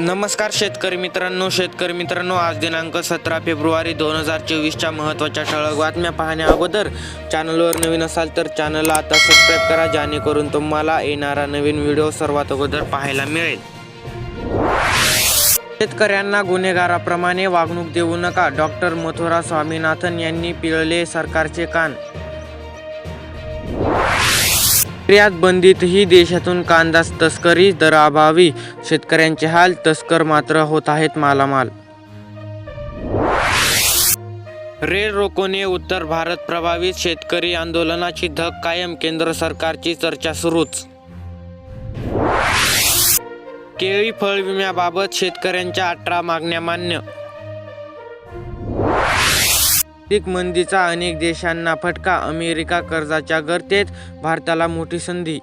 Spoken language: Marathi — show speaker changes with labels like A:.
A: नमस्कार शेतकरी मित्रांनो शेतकरी मित्रांनो आज दिनांक सतरा फेब्रुवारी दोन हजार चोवीसच्या महत्त्वाच्या ठळक बातम्या पाहण्या अगोदर चॅनलवर नवीन असाल तर चॅनलला आता सबस्क्राईब करा जेणेकरून तुम्हाला येणारा नवीन व्हिडिओ सर्वात अगोदर पाहायला मिळेल. शेतकऱ्यांना गुन्हेगाराप्रमाणे वागणूक देऊ नका डॉक्टर मथुरा स्वामीनाथन यांनी पिळले सरकारचे कान. निर्यात बंदीतही देशातून कांदा तस्करी दराअभावी शेतकऱ्यांचे हाल तस्कर मात्र होत आहेत मालामाल. रेल रोकोने उत्तर भारत प्रभावित. शेतकरी आंदोलनाची धक कायम केंद्र सरकारची चर्चा सुरूच. केळी फळ विम्याबाबत शेतकऱ्यांच्या अठरा मागण्या मान्य. आर्थिक मंदीचा अनेक देशांना फटका अमेरिका कर्जाच्या गर्तेत भारताला मोठी संधी